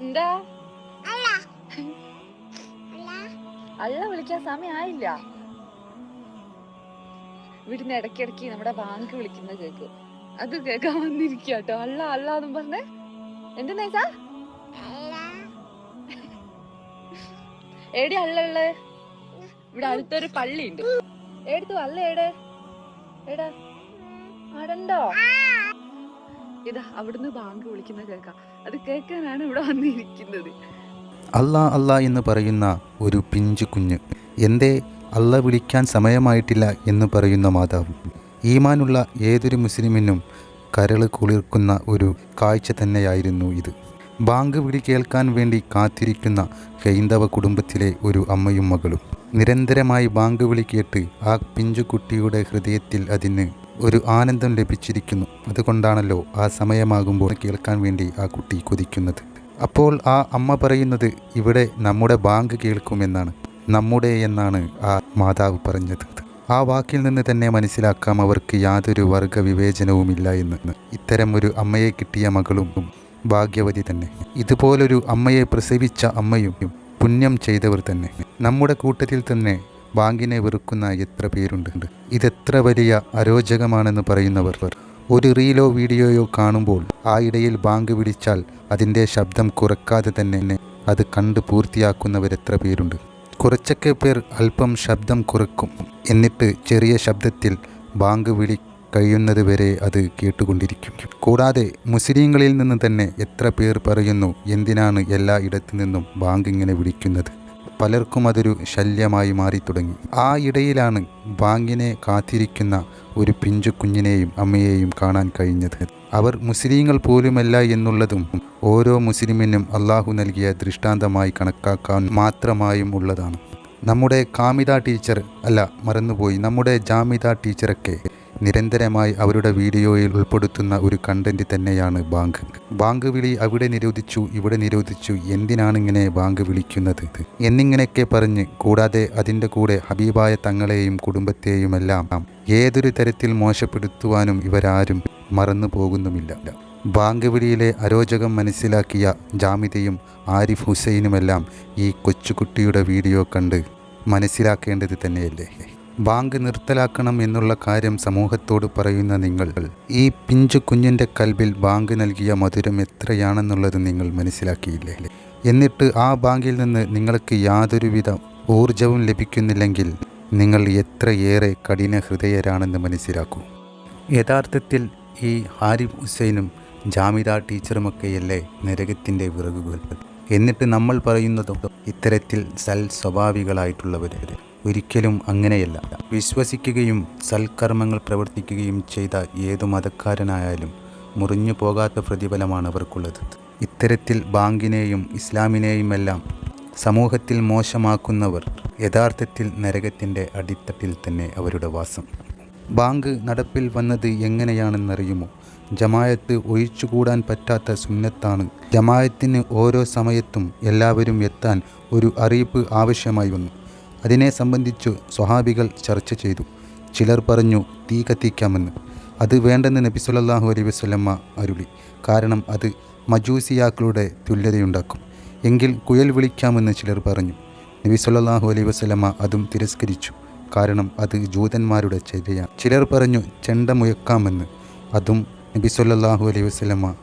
എന്താ? അല്ല. വിളിക്കാൻ സമയമായില്ല വീടിന് ഇടയ്ക്കിടയ്ക്ക് നമ്മുടെ ബാങ്ക് വിളിക്കുന്ന കേക്ക്. അത് കേൾക്കാൻ വന്നിരിക്കുക കേട്ടോ. അല്ല അല്ല എന്നും പറഞ്ഞേ. എന്ത് നൈസാ എടി അല്ല ഉള്ളേ? ഇവിടെ അടുത്തൊരു പള്ളി ഉണ്ട് എടുത്തു അല്ല എടെ എടാ അടണ്ടോ ഇതാ അവിടുന്ന് ബാങ്ക് വിളിക്കുന്ന കേൾക്കാം അത് കേൾക്കാനാണ് ഇവിടെ വന്നിരിക്കുന്നത്. അല്ലാ അല്ലാ എന്ന് പറയുന്ന ഒരു പിഞ്ചു കുഞ്ഞ്. എന്തേ അല്ല വിളിക്കാൻ സമയമായിട്ടില്ല എന്ന് പറയുന്ന മാതാവ്. ഈമാനുള്ള ഏതൊരു മുസ്ലിമിനും കരൾ കുളിർക്കുന്ന ഒരു കാഴ്ച തന്നെയായിരുന്നു ഇത്. ബാങ്ക് വിളി കേൾക്കാൻ വേണ്ടി കാത്തിരിക്കുന്ന ഹൈന്ദവ കുടുംബത്തിലെ ഒരു അമ്മയും മകളും. നിരന്തരമായി ബാങ്ക് വിളി കേട്ട് ആ പിഞ്ചു കുട്ടിയുടെ ഹൃദയത്തിൽ അതിന് ഒരു ആനന്ദം ലഭിച്ചിരിക്കുന്നു. അതുകൊണ്ടാണല്ലോ ആ സമയമാകുമ്പോൾ കേൾക്കാൻ വേണ്ടി ആ കുട്ടി കൊതിക്കുന്നത്. അപ്പോൾ ആ അമ്മ പറയുന്നത് ഇവിടെ നമ്മുടെ ബാങ്ക് കേൾക്കുമെന്നാണ്. നമ്മുടെ എന്നാണ് ആ മാതാവ് പറഞ്ഞത്. ആ വാക്കിൽ നിന്ന് തന്നെ മനസ്സിലാക്കാം അവർക്ക് യാതൊരു വർഗ വിവേചനവുമില്ല എന്ന്. ഇത്തരം ഒരു അമ്മയെ കിട്ടിയ മകളും ഭാഗ്യവതി തന്നെ. ഇതുപോലൊരു അമ്മയെ പ്രസവിച്ച അമ്മയും പുണ്യം ചെയ്തവർ തന്നെ. നമ്മുടെ കൂട്ടത്തിൽ തന്നെ ബാങ്കിനെ വെറുക്കുന്ന എത്ര പേരുണ്ട്? ഇതെത്ര വലിയ അരോചകമാണെന്ന് പറയുന്നവർ. ഒരു റീലോ വീഡിയോയോ കാണുമ്പോൾ ആ ഇടയിൽ ബാങ്ക് വിളിച്ചാൽ അതിന്റെ ശബ്ദം കുറക്കാതെ തന്നെ അത് കണ്ട് പൂർത്തിയാക്കുന്നവരെത്ര പേരുണ്ട്? കുറച്ചൊക്കെ പേർ അല്പം ശബ്ദം കുറക്കും. എന്നിട്ട് ചെറിയ ശബ്ദത്തിൽ ബാങ്ക് വിളി കഴിയുന്നത് വരെ അത് കേട്ടുകൊണ്ടിരിക്കും. കൂടാതെ മുസ്ലിങ്ങളിൽ നിന്ന് തന്നെ എത്ര പേർ പറയുന്നു എന്തിനാണ് എല്ലാ ഇടത്തു നിന്നും ബാങ്ക് ഇങ്ങനെ വിളിക്കുന്നത്? പലർക്കും അതൊരു ശല്യമായി മാറി തുടങ്ങി. ആ ഇടയിലാണ് ബാങ്കിനെ കാത്തിരിക്കുന്ന ഒരു പിഞ്ചു കുഞ്ഞിനെയും അമ്മയെയും കാണാൻ കഴിഞ്ഞത്. അവർ മുസ്ലിങ്ങൾ പോലുമല്ല എന്നുള്ളതും ഓരോ മുസ്ലിമിനും അള്ളാഹു നൽകിയ ദൃഷ്ടാന്തമായി കണക്കാക്കാൻ മാത്രമായും ഉള്ളതാണ്. നമ്മുടെ കാമിത ടീച്ചർ അല്ല മറന്നുപോയി. നമ്മുടെ ജാമിത ടീച്ചറൊക്കെ നിരന്തരമായി അവരുടെ വീഡിയോയിൽ ഉൾപ്പെടുത്തുന്ന ഒരു കണ്ടന്റ് തന്നെയാണ് ബാങ്ക്. ബാങ്ക് വിളി അവിടെ നിരോധിച്ചു ഇവിടെ നിരോധിച്ചു എന്തിനാണിങ്ങനെ ബാങ്ക് വിളിക്കുന്നത്? എന്നിങ്ങനെയൊക്കെ പറഞ്ഞ് കൂടാതെ അതിന്റെ കൂടെ ഹബീബായ തങ്ങളെയും കുടുംബത്തെയുമെല്ലാം ഏതൊരു തരത്തിൽ മോശപ്പെടുത്തുവാനും ഇവരാരും മറന്നു പോകുന്നുമില്ല. ബാങ്ക് വിളിയിലെ അരോചകം മനസ്സിലാക്കിയ ജാമിതയും ആരിഫ് ഹുസൈനുമെല്ലാം ഈ കൊച്ചുകുട്ടിയുടെ വീഡിയോ കണ്ട് മനസ്സിലാക്കേണ്ടത് തന്നെയല്ലേ? ബാങ്ക് നിർത്തലാക്കണം എന്നുള്ള കാര്യം സമൂഹത്തോട് പറയുന്ന നിങ്ങൾ. ഈ പിഞ്ചു കുഞ്ഞിന്റെ കൽബിൽ ബാങ്ക് നൽകിയ മധുരം എത്രയാണെന്നുള്ളത് നിങ്ങൾ മനസ്സിലാക്കിയില്ലേ? എന്നിട്ട് ആ ബാങ്കിൽ നിന്ന് നിങ്ങൾക്ക് യാതൊരുവിധ ഊർജവും ലഭിക്കുന്നില്ലെങ്കിൽ നിങ്ങൾ എത്രയേറെ കഠിന ഹൃദയരാണെന്ന് മനസ്സിലാക്കൂ. യഥാർത്ഥത്തിൽ ഈ ഹാരിഫ് ഹുസൈനും ജാമിദ ടീച്ചറുമൊക്കെയല്ലേ നരകത്തിന്റെ വിറകുകൾ? എന്നിട്ട് നമ്മൾ പറയുന്നതും ഇത്തരത്തിൽ സൽ സ്വഭാവികളായിട്ടുള്ളവർ ഒരിക്കലും അങ്ങനെയല്ല. വിശ്വസിക്കുകയും സൽക്കർമ്മങ്ങൾ പ്രവർത്തിക്കുകയും ചെയ്ത ഏതു മതക്കാരനായാലും മുറിഞ്ഞു പോകാത്ത പ്രതിഫലമാണ് അവർക്കുള്ളത്. ഇത്തരത്തിൽ ബാങ്കിനെയും ഇസ്ലാമിനെയുമെല്ലാം സമൂഹത്തിൽ മോശമാക്കുന്നവർ യഥാർത്ഥത്തിൽ നരകത്തിന്റെ അടിത്തട്ടിൽ തന്നെ അവരുടെ വാസം. ബാങ്ക് നടപ്പിൽ വന്നത് എങ്ങനെയാണെന്നറിയുമോ? ജമായത്ത് ഒഴിച്ചുകൂടാൻ പറ്റാത്ത സുന്നത്താണ്. ജമായത്തിന് ഓരോ സമയത്തും എല്ലാവരും എത്താൻ ഒരു അറിയിപ്പ് ആവശ്യമായി വന്നു. അതിനെ സംബന്ധിച്ചു സ്വഹാബികൾ ചർച്ച ചെയ്തു. ചിലർ പറഞ്ഞു തീ കത്തിക്കാമെന്ന്. അത് വേണ്ടെന്ന് നബി സല്ലല്ലാഹു അലൈ വസ്ലമ്മ അരുളി. കാരണം അത് മജൂസിയാക്കളുടെ തുല്യതയുണ്ടാക്കും. എങ്കിൽ കുയൽ വിളിക്കാമെന്ന് ചിലർ പറഞ്ഞു. നബി സല്ലല്ലാഹു അലൈ വസ്ലമ്മ അതും തിരസ്കരിച്ചു. കാരണം അത് ജൂതന്മാരുടെ ചര്യയാണ് ചിലർ പറഞ്ഞു ചെണ്ട മുയക്കാമെന്ന് അതും നബി സുല്ലാഹു അലൈ വസ്ലമ്മ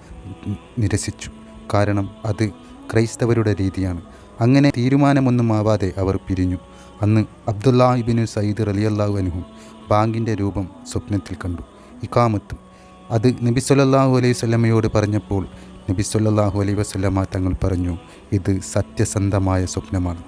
നിരസിച്ചു. കാരണം അത് ക്രൈസ്തവരുടെ രീതിയാണ്. അങ്ങനെ തീരുമാനമൊന്നും ആവാതെ അവർ പിരിഞ്ഞു. അന്ന് അബ്ദുല്ലാഹിബിന് സയ്യിദ് റലിയല്ലാഹു അനുഹും ബാങ്കിന്റെ രൂപം സ്വപ്നത്തിൽ കണ്ടു. ഇക്കാമത്തും അത് നബി സല്ലാഹു അലൈഹി വസല്ലമയോട് പറഞ്ഞപ്പോൾ നബി സല്ലാഹു അലൈഹി വസല്ലമ തങ്ങൾ പറഞ്ഞു ഇത് സത്യസന്ധമായ സ്വപ്നമാണ്.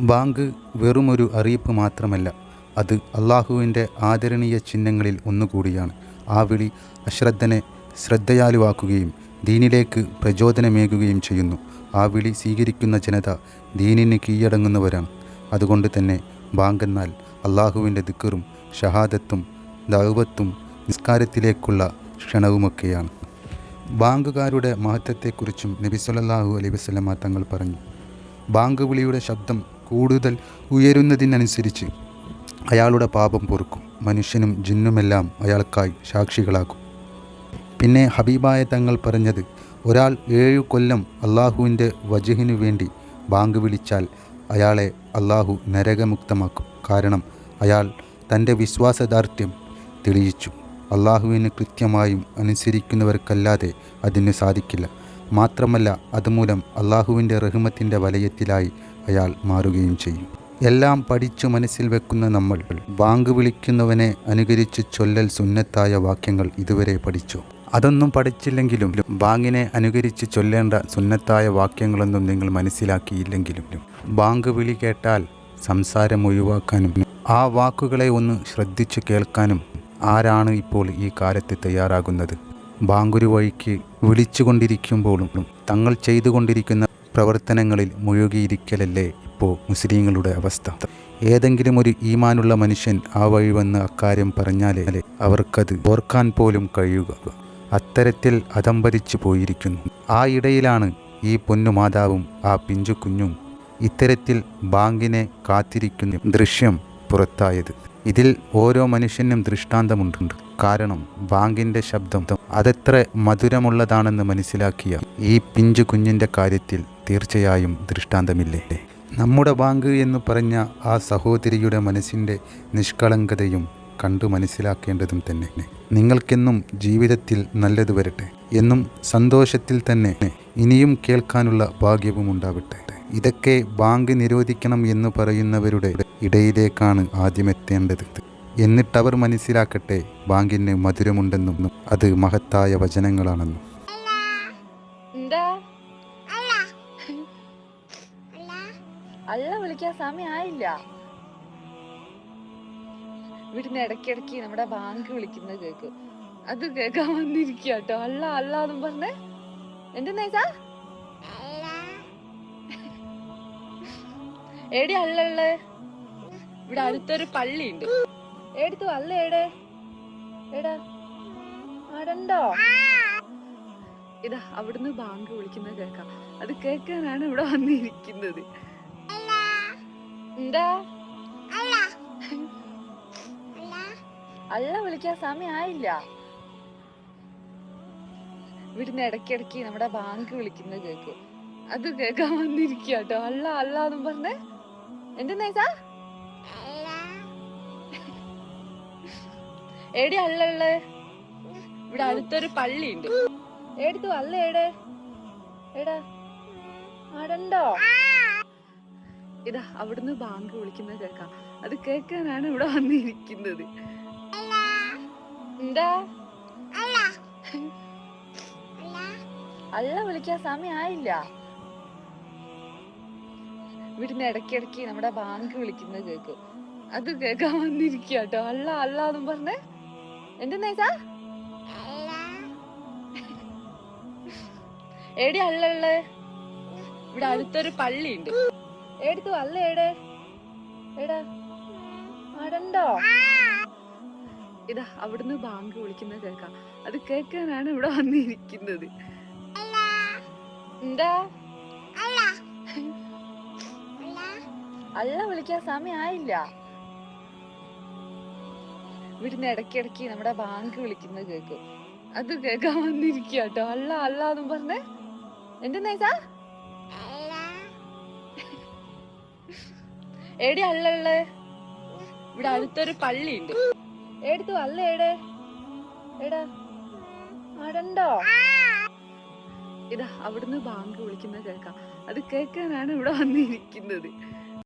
ബാങ്ക് വെറുമൊരു അറിയിപ്പ് മാത്രമല്ല അത് അള്ളാഹുവിന്റെ ആദരണീയ ചിഹ്നങ്ങളിൽ ഒന്നുകൂടിയാണ്. ആ വിളി അശ്രദ്ധനെ ശ്രദ്ധയാലുവാക്കുകയും ദീനിലേക്ക് പ്രചോദനമേകുകയും ചെയ്യുന്നു. ആ വിളി സ്വീകരിക്കുന്ന ജനത ദീനിന് കീഴടങ്ങുന്നവരാണ്. അതുകൊണ്ട് തന്നെ ബാങ്കെന്നാൽ അള്ളാഹുവിന്റെ ദിക്കറും ഷഹാദത്തും ദൗവത്തും നിസ്കാരത്തിലേക്കുള്ള ക്ഷണവുമൊക്കെയാണ്. ബാങ്കുകാരുടെ മഹത്വത്തെക്കുറിച്ചും നബി സല്ലല്ലാഹു അലൈ വസല്ലമ തങ്ങൾ പറഞ്ഞു. ബാങ്ക് വിളിയുടെ ശബ്ദം കൂടുതൽ ഉയരുന്നതിനനുസരിച്ച് അയാളുടെ പാപം പൊറുക്കും. മനുഷ്യനും ജിന്നുമെല്ലാം അയാൾക്കായി സാക്ഷികളാകും. പിന്നെ ഹബീബായ തങ്ങൾ പറഞ്ഞത് ഒരാൾ ഏഴു കൊല്ലം അള്ളാഹുവിന്റെ വജഹിനു വേണ്ടി ബാങ്ക് വിളിച്ചാൽ അയാളെ അള്ളാഹു നരകമുക്തമാക്കും. കാരണം അയാൾ തന്റെ വിശ്വാസദാർഢ്യം തെളിയിച്ചു. അള്ളാഹുവിന് കൃത്യമായും അനുസരിക്കുന്നവർക്കല്ലാതെ അതിന് സാധിക്കില്ല. മാത്രമല്ല അതുമൂലം അള്ളാഹുവിന്റെ റഹ്മത്തിന്റെ വലയത്തിലായി അയാൾ മാറുകയും ചെയ്യും. എല്ലാം പഠിച്ചു മനസ്സിൽ വെക്കുന്ന നമ്മൾ ബാങ്ക് വിളിക്കുന്നവനെ അനുകരിച്ച് ചൊല്ലൽ സുന്നത്തായ വാക്യങ്ങൾ ഇതുവരെ പഠിച്ചു. അതൊന്നും പഠിച്ചില്ലെങ്കിലും ബാങ്കിനെ അനുകരിച്ച് ചൊല്ലേണ്ട സുന്നത്തായ വാക്യങ്ങളൊന്നും നിങ്ങൾ മനസ്സിലാക്കിയില്ലെങ്കിലും ബാങ്ക് വിളി കേട്ടാൽ സംസാരം ഒഴിവാക്കാനും ആ വാക്കുകളെ ഒന്ന് ശ്രദ്ധിച്ചു കേൾക്കാനും ആരാണ് ഇപ്പോൾ ഈ കാലത്ത് തയ്യാറാകുന്നത്? ബാങ്കുരു വഴിക്ക് വിളിച്ചുകൊണ്ടിരിക്കുമ്പോഴും തങ്ങൾ ചെയ്തുകൊണ്ടിരിക്കുന്ന പ്രവർത്തനങ്ങളിൽ മുഴുകിയിരിക്കലല്ലേ ഇപ്പോൾ മുസ്ലിങ്ങളുടെ അവസ്ഥ? ഏതെങ്കിലും ഒരു ഈമാനുള്ള മനുഷ്യൻ ആ വഴി വന്ന് അക്കാര്യം പറഞ്ഞാലേ അവർക്കത് ഓർക്കാൻ പോലും കഴിയുക. അത്തരത്തിൽ അതമ്പരിച്ചു പോയിരിക്കുന്നു. ആ ഇടയിലാണ് ഈ പൊന്നുമാതാവും ആ പിഞ്ചു കുഞ്ഞും ഇത്തരത്തിൽ ബാങ്കിനെ കാത്തിരിക്കുന്ന ദൃശ്യം പുറത്തായത്. ഇതിൽ ഓരോ മനുഷ്യനും ദൃഷ്ടാന്തമുണ്ട്. കാരണം ബാങ്കിന്റെ ശബ്ദം അതെത്ര മധുരമുള്ളതാണെന്ന് മനസ്സിലാക്കിയ ഈ പിഞ്ചു കുഞ്ഞിന്റെ കാര്യത്തിൽ തീർച്ചയായും ദൃഷ്ടാന്തമില്ലേ? നമ്മുടെ ബാങ്ക് എന്ന് പറഞ്ഞ ആ സഹോദരിയുടെ മനസ്സിന്റെ നിഷ്കളങ്കതയും കണ്ടു മനസ്സിലാക്കേണ്ടതും തന്നെ. നിങ്ങൾക്കെന്നും ജീവിതത്തിൽ നല്ലത് വരട്ടെ. എന്നും സന്തോഷത്തിൽ തന്നെ ഇനിയും കേൾക്കാനുള്ള ഭാഗ്യവും ഉണ്ടാവട്ടെ. ഇതൊക്കെ ബാങ്ക് നിരോധിക്കണം എന്ന് പറയുന്നവരുടെ ഇടയിലേക്കാണ് ആദ്യമെത്തേണ്ടത്. എന്നിട്ടവർ മനസ്സിലാക്കട്ടെ ബാങ്കിന് മധുരമുണ്ടെന്നും അത് മഹത്തായ വചനങ്ങളാണെന്നും. അല്ല. വിളിക്കാൻ സമയമായില്ല വീടിന് ഇടയ്ക്കിടയ്ക്ക് നമ്മുടെ ബാങ്ക് വിളിക്കുന്നത് കേക്കും. അത് കേക്കാൻ വന്നിരിക്കുക കേട്ടോ. അല്ല അല്ല എന്നും പറഞ്ഞേ. എന്റെ എടി അല്ല അള്ളള്ളേ ഇവിടെ അടുത്തൊരു പള്ളി ഉണ്ട് എടുത്തു അല്ല എടേ? എടാ ആടണ്ടോ? ഇതാ അവിടുന്ന് ബാങ്ക് വിളിക്കുന്നത് കേൾക്കാം അത് കേക്കാനാണ് ഇവിടെ വന്നിരിക്കുന്നത്. എന്താ? അല്ല വിളിക്കാൻ സമയമായില്ല ഇവിടുന്ന് ഇടയ്ക്കിടയ്ക്ക് നമ്മുടെ ബാങ്ക് വിളിക്കുന്നത് കേക്ക് അത് കേക്കാൻ വന്നിരിക്കുക കേട്ടോ. അല്ല അല്ല എന്നും പറഞ്ഞേ. എന്തിനേക്കാ എടി അള്ളള്ളേ ഇവിടെ അടുത്തൊരു പള്ളി ഉണ്ട് എടുത്തു അല്ല ഏടെ എടാ ആടണ്ടോ? ഇതാ അവിടുന്ന് ബാങ്ക് വിളിക്കുന്നത് കേൾക്കാം. അത് കേൾക്കാനാണ് ഇവിടെ വന്നിരിക്കുന്നത്. എന്താ? അല്ല. വിളിക്കാൻ സമയമായില്ല വീടിന് ഇടയ്ക്കിടയ്ക്ക് നമ്മുടെ ബാങ്ക് വിളിക്കുന്നത് കേക്കും അത് കേക്കാൻ വന്നിരിക്കുക കേട്ടോ അല്ല അല്ല എന്നും പറഞ്ഞേ. എന്തെന്നേച്ചാ എടി അല്ല അള്ളള്ളേ ഇവിടെ അടുത്തൊരു പള്ളി ഉണ്ട് എടുത്തു അല്ല എടേ എടാ ആടണ്ടോ? ഇതാ അവിടുന്ന് ബാങ്ക് വിളിക്കുന്നത് കേൾക്കാം. അത് കേൾക്കാനാണ് ഇവിടെ വന്നിരിക്കുന്നത്. എന്താ? അല്ല വിളിക്കാൻ സമയമായില്ല വീടിന് ഇടയ്ക്കിടയ്ക്ക് നമ്മുടെ ബാങ്ക് വിളിക്കുന്നത് കേൾക്കും. അത് കേൾക്കാൻ വന്നിരിക്കുക കേട്ടോ അല്ല അല്ല എന്നും പറഞ്ഞേ. എന്റെ നേസാ എടി അള്ളള്ളേ ഇവിടെ അടുത്തൊരു പള്ളി ഉണ്ട് എടുത്തു അല്ല ഏടെ എടാ ആടണ്ടോ? ഇതാ അവിടുന്ന് ബാങ്ക് വിളിക്കുന്നത് കേൾക്കാം. അത് കേൾക്കാനാണ് ഇവിടെ വന്നിരിക്കുന്നത്.